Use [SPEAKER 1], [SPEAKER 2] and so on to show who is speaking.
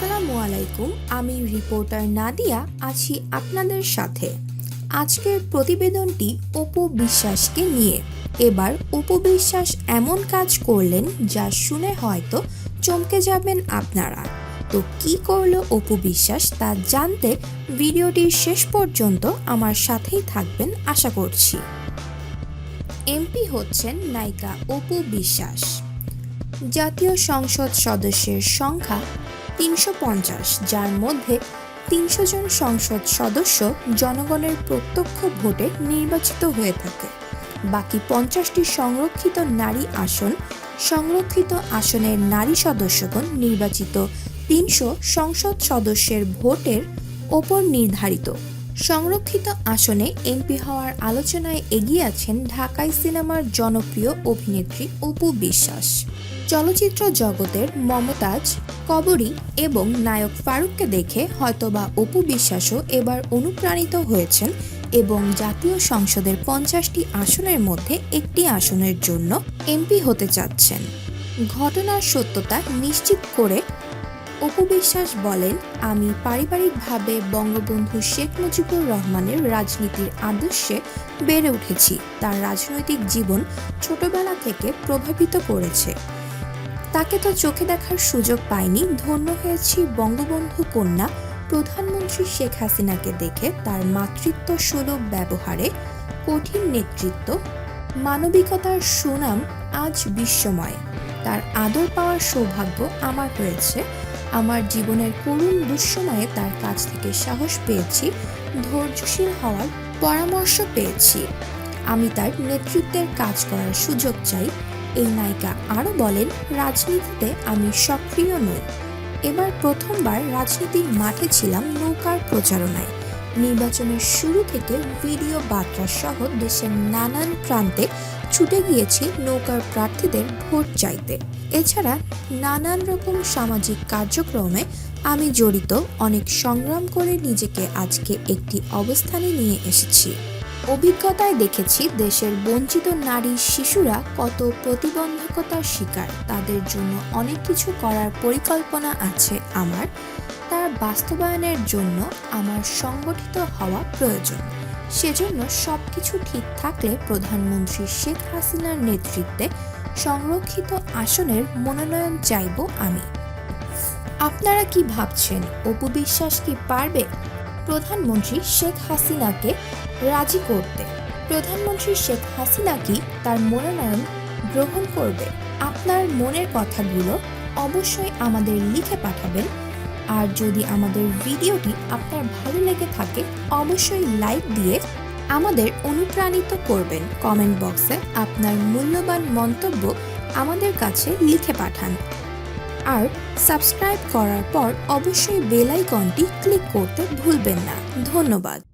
[SPEAKER 1] আসসালামু আলাইকুম, আমি রিপোর্টার নাদিয়া, আছি আপনাদের সাথে। আজকের প্রতিবেদনটি অপু বিশ্বাসকে নিয়ে। এবার অপু বিশ্বাস এমন কাজ করলেন যা শুনে হয়তো চমকে যাবেন আপনারা। তো কি করল অপু বিশ্বাস তা জানতে ভিডিওটির শেষ পর্যন্ত আমার সাথেই থাকবেন আশা করছি। এমপি হচ্ছেন নায়িকা অপু বিশ্বাস। জাতীয় সংসদ সদস্যের সংখ্যা তিনশো পঞ্চাশ, যার মধ্যে তিনশো জন সংসদ সদস্য জনগণের প্রত্যক্ষ ভোটে নির্বাচিত হয়ে থাকে। বাকি পঞ্চাশটি সংরক্ষিত নারী আসন, সংরক্ষিত আসনের নারী সদস্যগণ নির্বাচিত তিনশো সংসদ সদস্যের ভোটের ওপর নির্ধারিত। সংরক্ষিত আসনে এমপি হওয়ার আলোচনায় এগিয়ে আছেন ঢাকাই সিনেমার জনপ্রিয় অভিনেত্রী অপু বিশ্বাস। চলচ্চিত্র জগতের মমতাজ, কবরী এবং নায়ক ফারুককে দেখে হয়তোবা অপু বিশ্বাসও এবার অনুপ্রাণিত হয়েছেন এবং জাতীয় সংসদের পঞ্চাশটি আসনের মধ্যে একটি আসনের জন্য এমপি হতে চাচ্ছেন। ঘটনার সত্যতা নিশ্চিত করে অপু বিশ্বাস বলেন, আমি পারিবারিকভাবে বঙ্গবন্ধু শেখ মুজিবুর রহমানের রাজনীতির আদর্শে বেড়ে উঠেছি। তার রাজনৈতিক জীবন ছোটবেলা থেকে প্রভাবিত করেছে। তাকে তো চোখে দেখার সুযোগ পাইনি। ধন্য হয়েছি বঙ্গবন্ধু কন্যা। প্রধানমন্ত্রী শেখ হাসিনাকে দেখে তার মাতৃত্ব সুলভ ব্যবহারে কঠিন নেতৃত্ব, মানবিকতার সুনাম আজ বিশ্বময় তার আদর পাওয়ার সৌভাগ্য আমার হয়েছে। আমার জীবনের করুণ দুঃসময়ে তার কাছ থেকে সাহস পেয়েছি, ধৈর্যশীল হওয়ার পরামর্শ পেয়েছি। আমি তার নেতৃত্বের কাজ করার সুযোগ চাই। এই নায়িকা আরও বলেন, রাজনীতিতে আমি সক্রিয় নই। এবার প্রথমবার রাজনীতির মাঠে ছিলাম নৌকার প্রচারণায়। নির্বাচনের শুরু থেকে ভিডিও বার্তা সহ দেশের নানান প্রান্তে ছুটে গিয়েছি নৌকার প্রার্থীদের ভোট চাইতে। এছাড়া নানান রকম সামাজিক কার্যক্রমে আমি জড়িত অনেক সংগ্রাম করে নিজেকে আজকে একটি অবস্থানে নিয়ে এসেছি। অভিজ্ঞতায় দেখেছি দেশের বঞ্চিত নারী শিশুরা কত প্রতিবন্ধকতার শিকার। তাদের জন্য অনেক কিছু করার পরিকল্পনা আছে আমার। তার বাস্তবায়নের জন্য আমার সংগঠিত হওয়া প্রয়োজন। সেজন্য সব কিছু ঠিক থাকলে প্রধানমন্ত্রী শেখ হাসিনার নেতৃত্বে সংরক্ষিত আসনের মনোনয়ন চাইব আমি। আপনারা কি ভাবছেন, অপু বিশ্বাস কি পারবে প্রধানমন্ত্রী শেখ হাসিনাকে রাজি করতে? প্রধানমন্ত্রী শেখ হাসিনা কি তার মনোনয়ন গ্রহণ করবে? আপনার মনের কথাগুলো অবশ্যই আমাদের লিখে পাঠাবেন আর যদি আমাদের ভিডিওটি আপনার ভালো লেগে থাকে, অবশ্যই লাইক দিয়ে আমাদের অনুপ্রাণিত করবেন। কমেন্ট বক্সে আপনার মূল্যবান মন্তব্য আমাদের কাছে লিখে পাঠান। আর সাবস্ক্রাইব করার পর অবশ্যই বেল আইকনটি ক্লিক করতে ভুলবেন না। ধন্যবাদ।